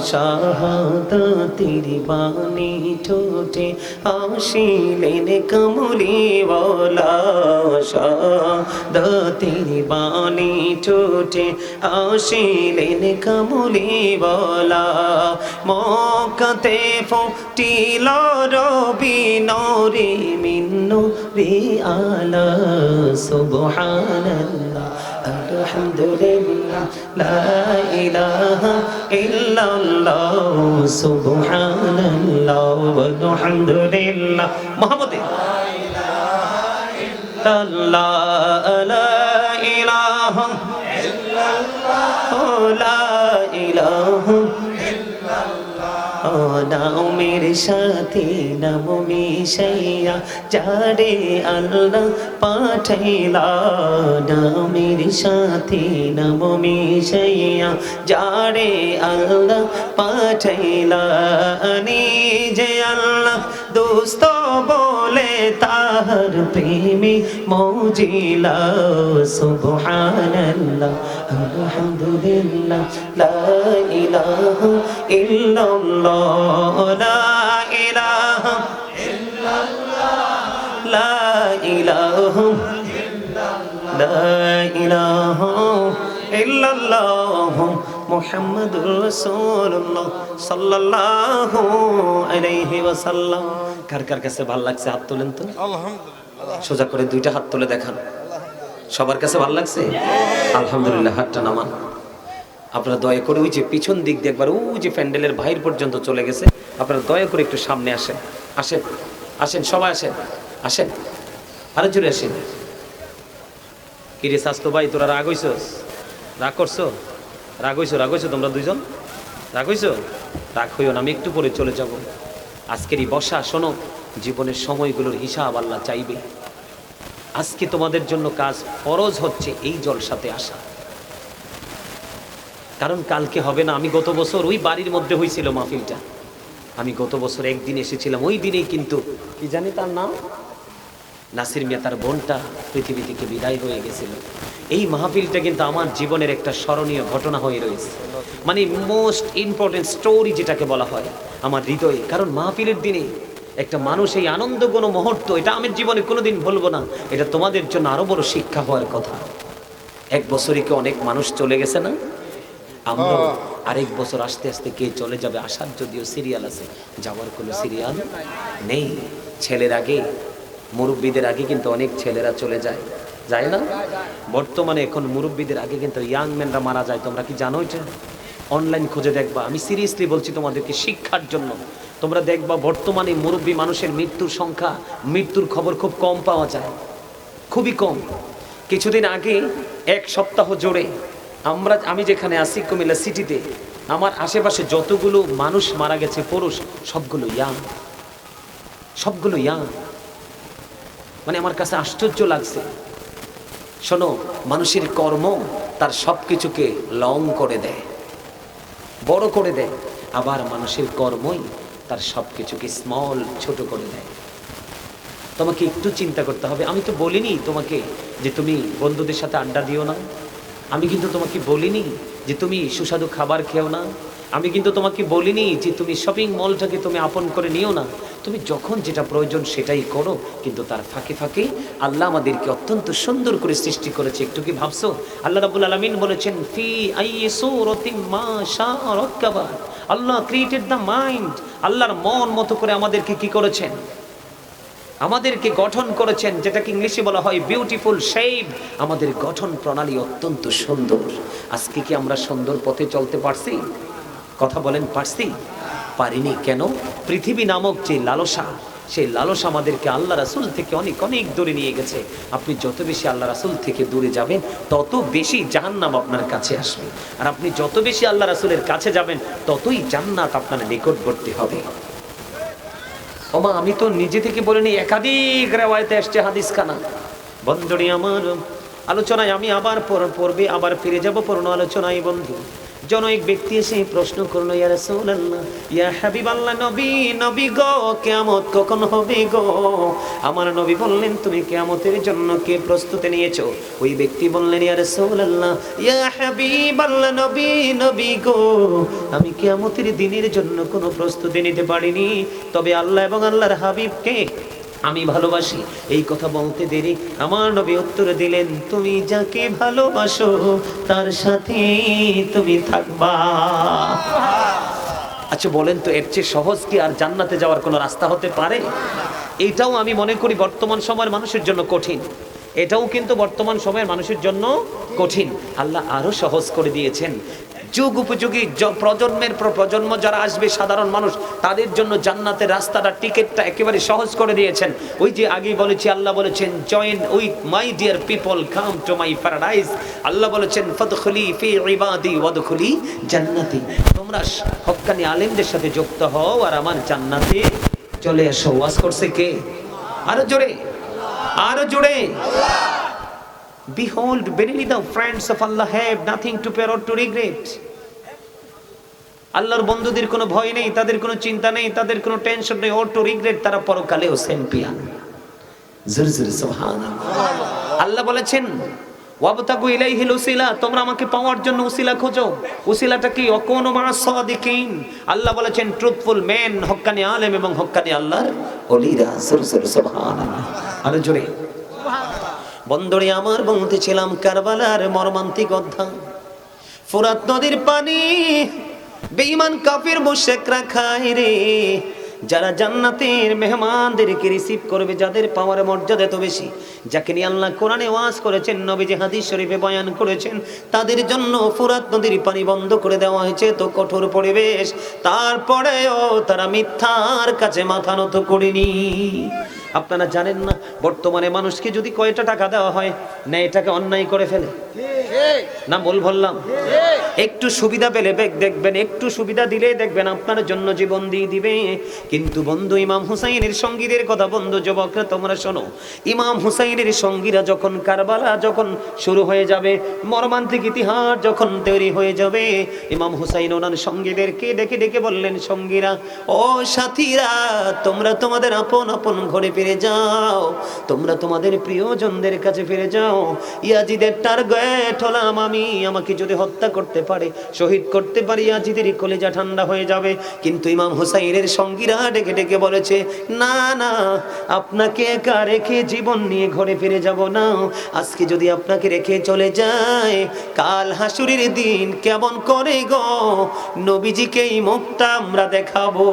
ও শাহাদাতের বাণী ঠোঁটে আসিলেন কমলি বলা শাহাদাতের বাণী ঠোঁটে আসিলেন কমলি বলা। মকতে ফুটিল রবি নরে মিন্নু রে আলা, সুবহানাল্লাহ। আলহামদুলিল্লাহ লা ইলাহা ইল্লাল্লাহ সুবহানাল্লাহ ওয়ালহামদুলিল্লাহ মুহাম্মদ লা ইলাহা ইল্লাল্লাহ লা নামের সাথে নাম মিশাইয়া, যারে আল্লাহ পাঠাইলা নামের সাথে নাম মিশাইয়া, যারে আল্লাহ পাঠাইলা, নিজে আল্লাহ দোস্ত বলে তাহার প্রেমী মৌজিলা সুবহানাল্লাহ আলহামদুলিল্লাহ লা ইলাহা ইল্লাল্লাহ লা ইলাহা লা ইলাহা লা ইলাহা ইল্লাল্লাহ মুহাম্মাদুর রাসূলুল্লাহ সাল্লাল্লাহু আলাইহি ওয়াসাল্লাম। কার কার কাছে ভালো লাগছে? হাত তোলেন তো। সোজা করে দুইটা হাত তুলে দেখান। সবার কাছে ভালো লাগছে? আলহামদুলিল্লাহ হাতটা নামান। আপনারা দয়া করে ওই যে পিছন দিক দিয়ে একবার ওই যে প্যান্ডেলের বাহির পর্যন্ত চলে গেছে। আপনারা দয়া করে একটু সামনে আসেন। আসেন। আসেন সবাই আসেন। আসেন। আরও জোরে আসেন। কিরে স্বাস্থ্য ভাই তোরা রাগ হইছস? রাগ করছ? রাগ হইছো রাগ হইছো তোমরা দুইজন? রাগ হইছো? রাগ হইও না, আমি একটু পরে চলে যাব। আজকের এই বসা শোনো জীবনের সময়গুলোর হিসাব আল্লাহ চাইবে। আজকে তোমাদের জন্য কাজ ফরজ হচ্ছে এই জলসাতে আসা। কারণ কালকে হবে না, আমি গত বছর ওই বাড়ির মধ্যে হয়েছিল মাহফিলটা। আমি গত বছর একদিন এসেছিলাম, ওই দিনেই কিন্তু, কি জানি তার নাম? নাসির মিয়া তার বোনটা পৃথিবী থেকে বিদায় হয়ে গেছিল। এই মাহফিলটা কিন্তু আমার জীবনের একটা স্মরণীয় ঘটনা হয়ে রয়েছে। মানে মোস্ট ইম্পর্টেন্ট স্টোরি যেটাকে বলা হয় আমার হৃদয়ে। কারণ মাহফিলের দিনে একটা মানুষ এই আনন্দ কোনো মুহূর্ত এটা আমি জীবনে কোনোদিন ভুলবো না এটা তোমাদের জন্য আরও বড় শিক্ষা হওয়ার কথা। এক বছরই কি অনেক মানুষ চলে গেছে না? আমরা আরেক বছর আস্তে আস্তে কে চলে যাবে আসার যদিও সিরিয়াল আছে। যাওয়ার কোনো সিরিয়াল নেই। ছেলের আগে মুরব্বীদের আগে কিন্তু অনেক ছেলেরা চলে যায়। যায় না? বর্তমানে এখন মুরব্বীদের আগে কিন্তু ইয়াং ম্যানরা মারা যায়। তোমরা কি জানো এটা? অনলাইন খুঁজে দেখবা। আমি সিরিয়াসলি বলছি তোমাদেরকে, শিক্ষার জন্য। তোমরা দেখবা বর্তমানে মুরব্বী মানুষের মৃত্যুর সংখ্যা, মৃত্যুর খবর খুব কম পাওয়া যায়। খুবই কম। কিছুদিন আগে, এক সপ্তাহ জোরে আমরা, আমি যেখানে আছি কুমিল্লা সিটিতে, আমার আশেপাশে যতগুলো মানুষ মারা গেছে, পুরুষ, সবগুলো ইয়াং সবগুলো ইয়াং মানে আমার কাছে আশ্চর্য লাগছে। শোনো, মানুষের কর্ম তার সব কিছুকে লং করে দেয়, বড় করে দেয়, আবার মানুষের কর্মই তার সব কিছুকে স্মল ছোট করে দেয়। তোমাকে একটু চিন্তা করতে হবে। আমি তো বলিনি তোমাকে যে তুমি বন্ধুদের সাথে আড্ডা দিও না। আমি কিন্তু তোমাকে বলিনি যে তুমি সুস্বাদু খাবার খেও না। আমি কিন্তু তোমাকে বলিনি যে তুমি শপিং মলটাকে তুমি আপন করে নিও না। তুমি যখন যেটা প্রয়োজন সেটাই করো, কিন্তু তার ফাঁকে ফাঁকে আল্লাহ আমাদেরকে অত্যন্ত সুন্দর করে সৃষ্টি করেছে। একটু কি ভাবছ? আল্লাহ রাবুল আলমিন বলেছেন, ফি শাআরাকাবা আল্লাহ ক্রিয়েটেড দ্য মাইন্ড আল্লাহর মন মতো করে আমাদেরকে কি করেছেন? আমাদেরকে গঠন করেছেন, যেটাকে ইংলিশে বলা হয় বিউটিফুল শেপ আমাদের গঠন প্রণালী অত্যন্ত সুন্দর। আজকে কি আমরা সুন্দর পথে চলতে পারছি? কথা বলেন পারছি? পারিনি কেন? পৃথিবী নামক যে লালসা, সেই লালসা আমাদেরকে আল্লাহ রাসুল থেকে অনেক অনেক দূরে নিয়ে গেছে। আপনি যত বেশি আল্লাহ রাসুল থেকে দূরে যাবেন, তত বেশি জাহান্নাম আপনার কাছে আসবে। আর আপনি যত বেশি আল্লাহ রাসুলের কাছে যাবেন, ততই জান্নাত আপনার নিকটবর্তী হবে। ওমা, আমি তো নিজে থেকে বলিনি, একাধিক রেওয়ায়তে আসছে হাদিস খানা বন্ধুরি আমার, আলোচনায় আমি আবার পড়বে আবার ফিরে যাব, পুরনো আলোচনায় বন্ধু। জনৈক ব্যক্তি এসে প্রশ্ন করল, ইয়া রাসূলুল্লাহ, ইয়া হাবিবাল্লাহ, নবী নবী গো, কিয়ামত কখন হবে গো? আমার নবী বললেন, তুমি কিয়ামতের জন্য কে প্রস্তুতি নিয়েছো? ওই ব্যক্তি বললেন, ইয়া রাসূলুল্লাহ, ইয়া হাবিবাল্লাহ, নবী নবী গো, আমি কিয়ামতের দিনের জন্য কোনো প্রস্তুতি নিতে পারিনি। তবে আল্লাহ এবং আল্লাহর হাবিবকে আমি ভালোবাসি। এই কথা বলতে দেরি। আমার নবী উত্তর দিলেন, তুমি যাকে ভালোবাসো, তার সাথে তুমি থাকবা। আচ্ছা বলেন তো, এর চেয়ে সহজ কি আর জান্নাতে যাওয়ার কোনো রাস্তা হতে পারে? এইটাও আমি মনে করি বর্তমান সময়ের মানুষের জন্য কঠিন। এটাও কিন্তু বর্তমান সময়ের মানুষের জন্য কঠিন। আল্লাহ আরও সহজ করে দিয়েছেন। যুগ উপযোগী প্রজন্মের পর প্রজন্ম যারা আসবে, সাধারণ মানুষ, তাদের জন্য জান্নাতের রাস্তাটা, টিকিটটা একেবারে সহজ করে দিয়েছেন। ওই যে আগেই বলেছি, আল্লাহ বলেছেন join with my dear people come to my paradise Allah বলেছেন, ফদখুলি ফি ইবাদি ওয়াদখুলি জান্নাতি। তোমরা হক্কানি আলেমদের সাথে যুক্ত হও আর আমার জান্নাতে চলে এসো। ওয়াজ করছে কে? আরও জোরে আরও জোরে। Behold, verily the friends of Allah have nothing to fear or to regret. আল্লাহর বন্ধুদের কোনো ভয় নেই তাদের কোনো চিন্তা নেই তাদের কোনো টেনশন নেই ওর টু রিগ্রেট তারা পরকালেও চ্যাম্পিয়ন আল্লাহ বলেছেন ওয়াবতাগু ইলাইহিল উসিলা তোমরা আমাকে পাওয়ার জন্য উসিলা খোঁজো। উসিলাটা কি? অকোন মা সাদিকিন। আল্লাহ বলেছেন ট্রুথফুল মেন হক্কানি আলেম এবং হক্কানি আল্লাহর ওলিরা সুর সুর সুবহানাল্লাহ। আরও জোরে। বন্দরে আমার বলতেছিলাম কারবালার মর্মান্তিক অধ্যায়। ফুরাত নদীর পানি, বেঈমান কাফির মুশরিকরা খায় রে। যারা জান্নাতের মেহমানদেরকে রিসিভ করবে, যাদের পাওয়ার মর্যাদা এত বেশি, যাকে নিয়ে আল্লাহ কোরআনে ওয়াজ করেছেন, নবীজি হাদিস শরীফে বয়ান করেছেন, তাদের জন্য ফুরাত নদীর পানি বন্ধ করে দেওয়া হয়েছে তো কঠোর পরিবেশ। তারপরেও তারা মিথ্যার কাছে মাথা নত করেনি। আপনারা জানেন না, বর্তমানে মানুষকে যদি কয়টা টাকা দেওয়া হয় না এটাকে অন্যায় করে ফেলে। না বল বললাম। একটু সুবিধা পেলে দেখবেন, একটু সুবিধা দিলে দেখবেন আপনার জন্য জীবন দিয়ে দিবে। কিন্তু বন্ধু, ইমাম হুসাইনের সঙ্গীদের কথা বন্ধু, যুবকরা, তোমরা শোনো। ইমাম হুসাইনের সঙ্গীরা যখন কারবালা যখন শুরু হয়ে যাবে, মর্মান্তিক ইতিহাস যখন তৈরি হয়ে যাবে, ইমাম হুসাইন ওনার সঙ্গীদেরকে ডেকে ডেকে বললেন, সঙ্গীরা, ও সাথীরা, তোমরা তোমাদের আপন আপন ঘরে ফিরে যাও। তোমরা তোমাদের প্রিয়জনদের কাছে ফিরে যাও। ইয়াজিদের টার্গেট হলাম আমি। আমাকে যদি হত্যা করতে পারে, শহীদ করতে পারি, ইয়াজিদের কলেজা ঠান্ডা হয়ে যাবে। কিন্তু ইমাম হুসাইনের সঙ্গীরা ডেকে ডেকে বলেছে, না না, আপনাকে একা রেখে জীবন নিয়ে ঘরে ফিরে যাব না। আজকে যদি আপনাকে রেখে চলে যায় কাল হাসুরির দিন কেমন করে গো? নবীজিকে এই মুখটা আমরা দেখাবো।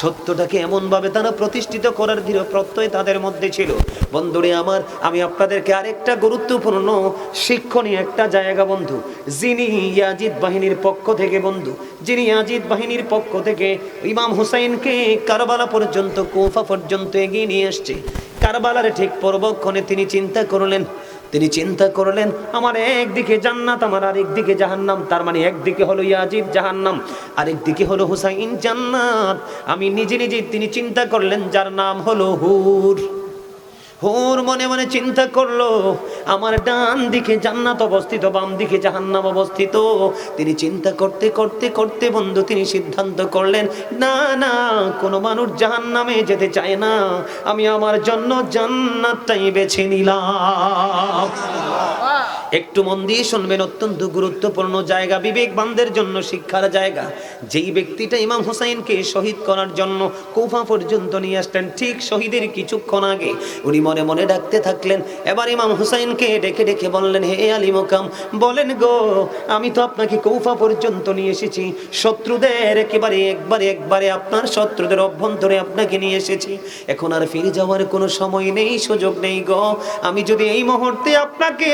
সত্যটাকে এমন ভাবে তারা প্রতিষ্ঠিত করার দৃঢ় প্রত্যয় তাদের মধ্যে ছিল। বন্ধুরে আমার, আমি আপনাদেরকে আরেকটা গুরুত্বপূর্ণ, শিক্ষণীয় একটা জায়গা বন্ধু। যিনি ইয়াজিদ বাহিনীর পক্ষ থেকে বন্ধু, যিনি ইয়াজিদ বাহিনীর পক্ষ থেকে ইমাম হুসাইনকে কারবালা পর্যন্ত, কুফা পর্যন্ত এগিয়ে নিয়ে আসছে কারবালার ঠিক পূর্বক্ষণে তিনি চিন্তা করলেন তিনি চিন্তা করলেন, আমার একদিকে জান্নাত, আমার আরেক দিকে জাহান্নাম। তার মানে একদিকে হলো ইয়াজিদ জাহান্নাম আরেক দিকে হলো হুসাইন জান্নাত। আমি নিজে নিজে তিনি চিন্তা করলেন, যার নাম হলো হুর। হুর মনে মনে চিন্তা করল আমার ডান দিকে জান্নাত অবস্থিত, বাম দিকে জাহান্নাম অবস্থিত। তিনি চিন্তা করতে করতে করতে বন্ধু, তিনি সিদ্ধান্ত করলেন, না না, কোনো মানুষ জাহান্নামে যেতে চায় না। আমি আমার জন্য জান্নাতটাই বেছে নিলাম। একটু মন দিয়ে শুনবেন অত্যন্ত গুরুত্বপূর্ণ জায়গা, বিবেকবানদের জন্য শিক্ষার জায়গা। যেই ব্যক্তিটা ইমাম হুসাইনকে শহীদ করার জন্য কুফা পর্যন্ত নিয়ে আসলেন, ঠিক শহীদের কিছুক্ষণ আগে। উনি মনে মনে ডাকতে থাকলেন, এবার ইমাম হুসাইনকে ডেকে ডেকে বললেন, হে আলী মোকাম, বলেন গো, আমি তো আপনাকে কৌফা পর্যন্ত নিয়ে এসেছি। শত্রুদের একেবারে একবারে একবারে আপনার শত্রুদের অভ্যন্তরে আপনাকে নিয়ে এসেছি। এখন আর ফিরে যাওয়ার কোনো সময় নেই, সুযোগ নেই গো। আমি যদি এই মুহূর্তে আপনাকে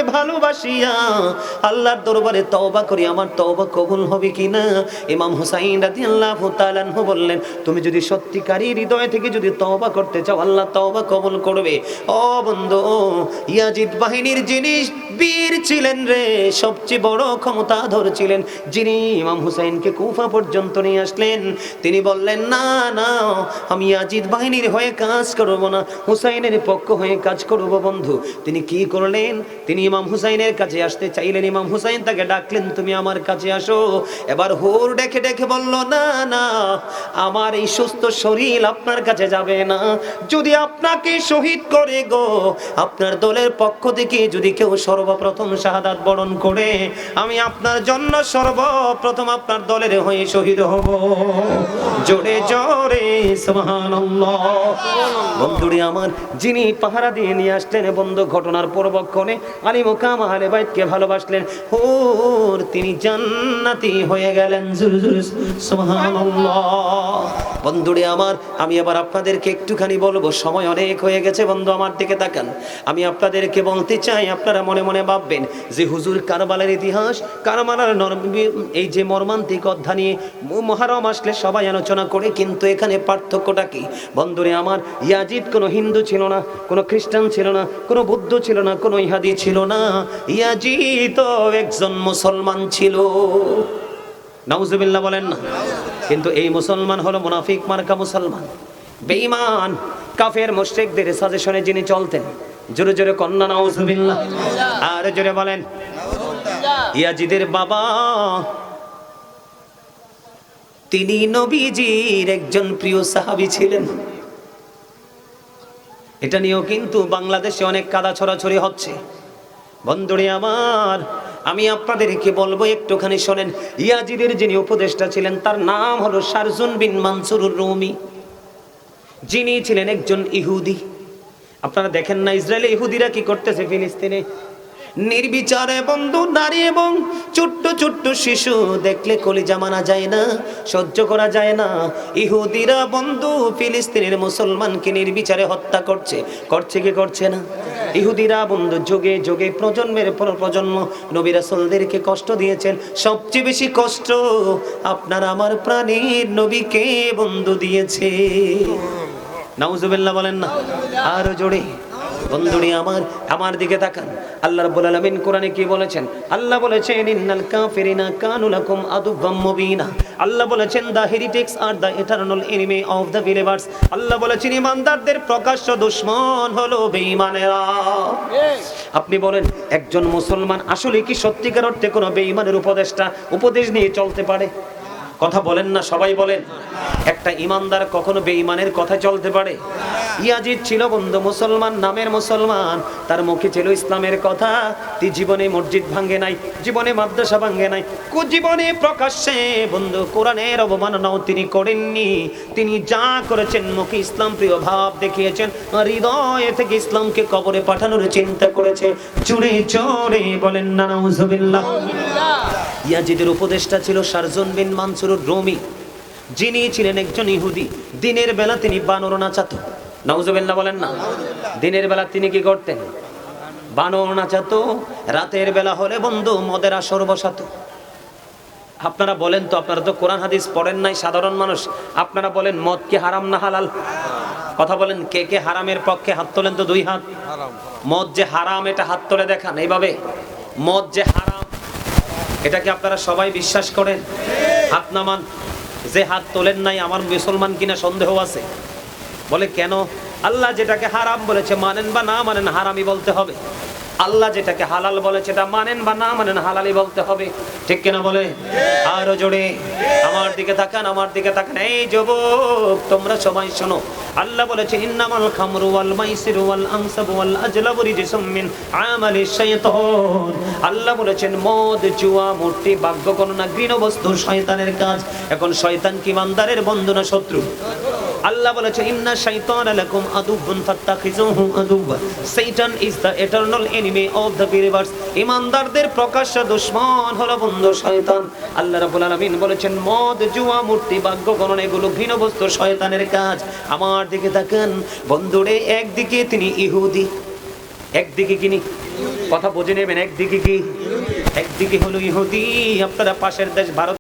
ভালোবাসিয়া আল্লাহর দরবারে তওবা করি, আমার তওবা কবুল হবে কিনা? ইমাম হুসাইন রাদিয়াল্লাহু তাআলা আনহু বললেন, তুমি যদি সত্যিকারী হৃদয় থেকে যদি তওবা করতে চাও, আল্লাহ তওবা কবুল করবে। ও বন্ধু, ইয়াজিদ বাহিনীর জিনিস বীর ছিলেন রে, সবচেয়ে বড় ক্ষমতাধর ছিলেন, যিনি ইমাম হুসাইনকে কুফা পর্যন্ত নিয়ে আসলেন, তিনি বললেন, না না, আমি ইয়াজিদ বাহিনীর হয়ে কাজ করব না, হুসাইনের পক্ষ হয়ে কাজ করব বন্ধু। তিনি কি করলেন? তিনি ইমাম হুসাইনের কাছে আসতে চাইলেন ইমাম হুসাইন, তাকে ডাকলেন, তুমি আমার কাছে আসো। এবার হুর ডেকে ডেকে বলল, না না, আমার এই সুস্থ শরীর আপনার কাছে যাবে না। যদি আপনাকে শহীদ করে গো, আপনার দলের পক্ষ থেকে যদি কেউ সর্বপ্রথম শাহাদাত বরণ করে, আমি আপনার জন্য সর্বপ্রথম আপনার দলের হয়ে শহীদ হব। জোরে জোরে বন্ধুরে আমার, যিনি পাহারা দিয়ে নিয়ে আসলেন, বন্ধু ঘটনার পরবক্ষণে আলী আহলে বাইতকে ভালোবাসলেন। ওর তিনি জান্নাতি হয়ে গেলেন। বন্ধুরে আমার, আমি আবার আপনাদেরকে একটুখানি বলব, সময় অনেক হয়ে গেছে, বন্ধু, আমার দিকে তাকান। আমি আপনাদেরকে বলতে চাই, আপনারা মনে মনে ভাববেন যে হুজুর কারবালার ইতিহাস, কারবালার এই যে মর্মান্তিক অধ্যা নিয়ে মহারম আসলে সবাই আলোচনা করে, কিন্তু এখানে পার্থক্যটা কি? বন্ধুরে আমার, ইয়াজিদ কোনো হিন্দু ছিল না, কোনো খ্রিস্টান ছিল না, কোনো বুদ্ধ ছিল না, কোনো ইহাদি ছিল না। ইয়াজিদ একজন মুসলমান ছিল। নাউজুবিল্লাহ বলেন না। কিন্তু এই মুসলমান হলো মুনাফিক মার্কা মুসলমান। বেঈমান, কাফের, মুশরিকদের সাজেশনে যিনি চলতেন। জোরে জোরে কন্যা নাউজুবিল্লাহ। আর জোরে বলেন, ইয়াজিদের বাবা, তিনি নবীজির একজন প্রিয় সাহাবী ছিলেন। এটা নিয়েও কিন্তু বাংলাদেশে অনেক কাদা ছড়াছড়ি হচ্ছে। বন্ধুরে আমার, আমি আপনাদেরকে বলব একটুখানি শোনেন। ইয়াজিদের যিনি উপদেষ্টা ছিলেন, তার নাম হলো শারজুন বিন মানসুরুর রুমি। যিনি ছিলেন একজন ইহুদি। আপনারা দেখেন না, ইসরায়েলে ইহুদিরা কি করতেছে ফিলিস্তিনে? নির্বিচারে বন্ধু, নারী এবং ছোট্ট ছোট্ট শিশু, দেখলে কলিজা মানা যায় না, সহ্য করা যায় না। ইহুদিরা বন্ধু, ফিলিস্তিনের মুসলমানকে নির্বিচারে হত্যা করছে। করছে কি করছে না? ইহুদিরা বন্ধু, যোগে যোগে প্রজন্মের পর প্রজন্ম, নবী রাসূলদেরকে কষ্ট দিয়েছেন। সবচেয়ে বেশি কষ্ট আপনার আমার প্রাণীর নবীকে বন্ধু দিয়েছে। নাউজুবিল্লাহ বলেন না, আরও জোরে। বন্ধুরি আমার আমার দিকে তাকান। আল্লাহ রাব্বুল আলামিন কোরআনে কি বলেছেন? আল্লাহ বলেছেন, ইন্নাল কাফিরিনা কানু লাকুম আদুব্বাম মুবিনা। আল্লাহ বলেছেন the হেরিটেক্স are the eternal enemy of the believers. আল্লাহ বলেছেন, ইমানদারদের প্রকাশ্য দুশমন হলো বেঈমানেরা। আপনি বলেন, একজন মুসলমান আসলে কি সত্যিকার অর্থে কোনো বেঈমানের উপদেশটা, উপদেশ নিয়ে চলতে পারে? কথা বলেন না, সবাই বলেন। একটা ইমানদার কখনো বেঈমানের কথা চলতে পারে? ইয়াজিদ ছিল বন্ধু মুসলমান, নামের মুসলমান। তার মুখে ছিল ইসলামের কথা। তুই জীবনে মসজিদ ভাঙ্গে নাই, জীবনে মাদ্রাসা ভাঙ্গে নাই। কু জীবনে প্রকাশ্যে বন্ধু, কোরআনের অবমাননাও তিনি করেননি। তিনি যা করেছেন মুখে ইসলাম প্রিয় ভাব দেখিয়েছেন। হৃদয় থেকে ইসলামকে কবরে পাঠানোর চিন্তা করেছে। জুড়ে চড়ে বলেন না নাউজুবিল্লাহ। ইয়াজিদের উপদেষ্টা ছিল শারজুন বিন মানসুরুর রুমি। যিনি ছিলেন একজন ইহুদি। দিনের বেলা তিনি বানর নাচাতো নাউজুবিল্লাহ বলেন না। দিনের বেলা তিনি কি করতেন? বানর নাচাতো রাতের বেলা হলে বন্ধু, মদের আসর বসাতো আপনারা বলেন তো, আপনারা তো কোরআন হাদিস পড়েন নাই, সাধারণ মানুষ। আপনারা বলেন, মদ কি হারাম না হালাল? কথা বলেন, কে কে হারামের পক্ষে হাত তোলেন তো দুই হাত? মদ যে হারাম, এটা হাত তোলে দেখান, এইভাবে। মদ যে হারাম এটা কি আপনারা সবাই বিশ্বাস করেন? হাত নামান যে হাত তোলেন নাই, আমার মুসলমান কিনা সন্দেহ আছে? বলে, কেন? আল্লাহ যেটাকে হারাম বলেছে, মানেন বা না মানেন হারামি বলতে হবে। আল্লাহ যেটাকে হালাল বলে সেটা মানেন বা না মানেন হালালি বলতে হবে। ঠিক কিনা বলে? আরও জোরে, আমার দিকে তাকান, আমার দিকে তাকান। এই যুবক, তোমরা সবাই শোনো। আল্লাহ বলেছে, ইন্নামাল খামরু ওয়াল মাইসিরু ওয়াল আনসাবু ওয়াল আজলাবু রিজসুম মিন আমালি শাইতান। আল্লাহ বলেছেন, মদ, জুয়া, মূর্তি বাক্য গণনা বস্তু শয়তানের কাজ। এখন শয়তান কি ইমানদারের বন্ধু না শত্রু? আল্লাহ বলেছে, ইন্না শাইতানা লাকুম আদুবুন ফাত্তাখিজুহু আদুবা শয়তান is the eternal enemy of the believers ইমানদারদের প্রকাশ্য দুশমন হলো বন্ধু শয়তান। আল্লাহ রাব্বুল আলামিন বলেছেন, মদ, জুয়া, মূর্তি বাক্য গণনা এগুলো ঘৃণ বস্তু শয়তানের কাজ। আমার দিকে তাকান, বন্ধুরে, একদিকে তিনি ইহুদি, একদিকে কিনি। কথা বুঝে নেবেন, একদিকে কি? একদিকে হলো ইহুদি। আপনারা পাশের দেশ ভারত